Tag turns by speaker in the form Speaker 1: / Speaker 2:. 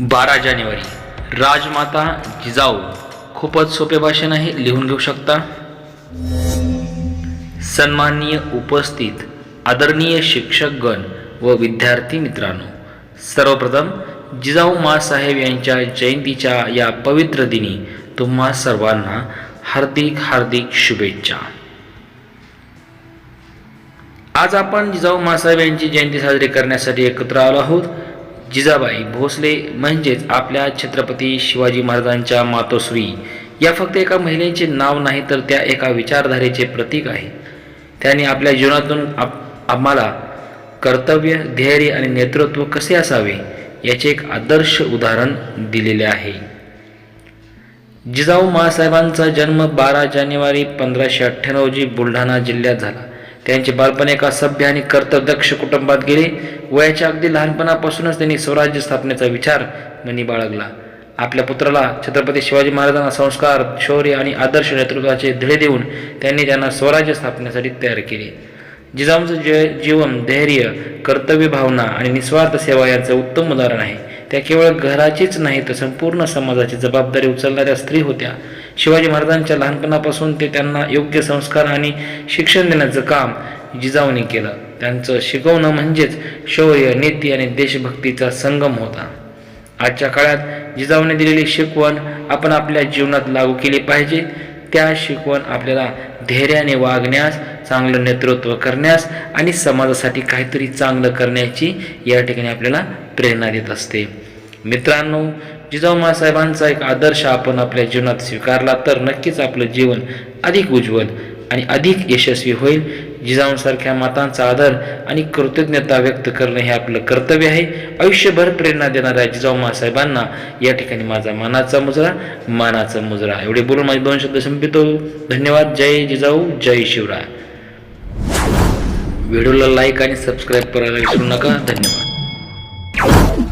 Speaker 1: बारा जानेवारी. राजमाता जिजाऊ खूपच सोपे भाषण आहे लिहून घेऊ शकता. सन्माननीय उपस्थित आदरणीय शिक्षकगण व विद्यार्थी मित्रांनो सर्वप्रथम जिजाऊ माँसाहेब यांच्या जयंतीच्या या पवित्र दिनी तुम्हा सर्वांना हार्दिक हार्दिक शुभेच्छा. आज आपण जिजाऊ माँसाहेब यांची जयंती साजरी करण्यासाठी एकत्र आलो आहोत. जिजाबाई भोसले म्हणजेच आपल्या छत्रपती शिवाजी महाराजांच्या मातोश्री. या फक्त एका महिलेचे नाव नाही तर त्या एका विचारधारेचे प्रतीक आहे. त्यांनी आपल्या जीवनातून आप आम्हाला कर्तव्य धैर्य आणि नेतृत्व कसे असावे याचे एक आदर्श उदाहरण दिलेले आहे. जिजाऊ माँसाहेबांचा जन्म बारा जानेवारी पंधराशे अठ्ठ्याण्णव रोजी बुलढाणा जिल्ह्यात झाला. त्यांचे बालपण एका सभ्य आणि कर्तव्यदक्ष कुटुंबात गेले. वयाच्या अगदी लहानपणापासूनच त्यांनी स्वराज्य स्थापनेचा विचार मनी बाळगला. आपल्या पुत्राला छत्रपती शिवाजी महाराजांना संस्कार शौर्य आणि आदर्श नेतृत्वाचे धडे देऊन त्यांनी त्यांना स्वराज्य स्थापनेसाठी तयार केले. जिजाऊंचं जे जीवन धैर्य कर्तव्य भावना आणि निस्वार्थ सेवा यांचं उत्तम उदाहरण आहे. त्या केवळ घराचीच नाही तर संपूर्ण समाजाची जबाबदारी उचलणाऱ्या स्त्री होत्या. शिवाजी महाराजांच्या लहानपणापासून ते त्यांना योग्य संस्कार आणि शिक्षण देण्याचं काम जिजाऊने केलं. त्यांचं शिकवणं म्हणजेच शौर्य नीती आणि देशभक्तीचा संगम होता. आजच्या काळात जिजाऊने दिलेली शिकवण आपण आपल्या जीवनात लागू केली पाहिजे. त्या शिकवण आपल्याला धैर्याने वागण्यास चांगलं नेतृत्व करण्यास आणि समाजासाठी काहीतरी चांगलं करण्याची या ठिकाणी आपल्याला प्रेरणा देत असते. मित्रांनो जिजाऊ साहेबांचा एक आदर्श आपण आपल्या जीवनात स्वीकारला तर नक्कीच आपलं जीवन अधिक उज्ज्वल आणि अधिक यशस्वी होईल. जिजाऊंसारख्या मातांचा आदर आणि कृतज्ञता व्यक्त करणं हे आपलं कर्तव्य आहे. आयुष्यभर प्रेरणा देणाऱ्या जिजाऊ माँसाहेबांना या ठिकाणी माझा मानाचा मुजरा मानाचा मुजरा. एवढे बोलून माझे दोन शब्द संपितो धन्यवाद. जय जिजाऊ. जय शिवराय. व्हिडिओला लाईक आणि सबस्क्राईब करायला विसरू नका. धन्यवाद.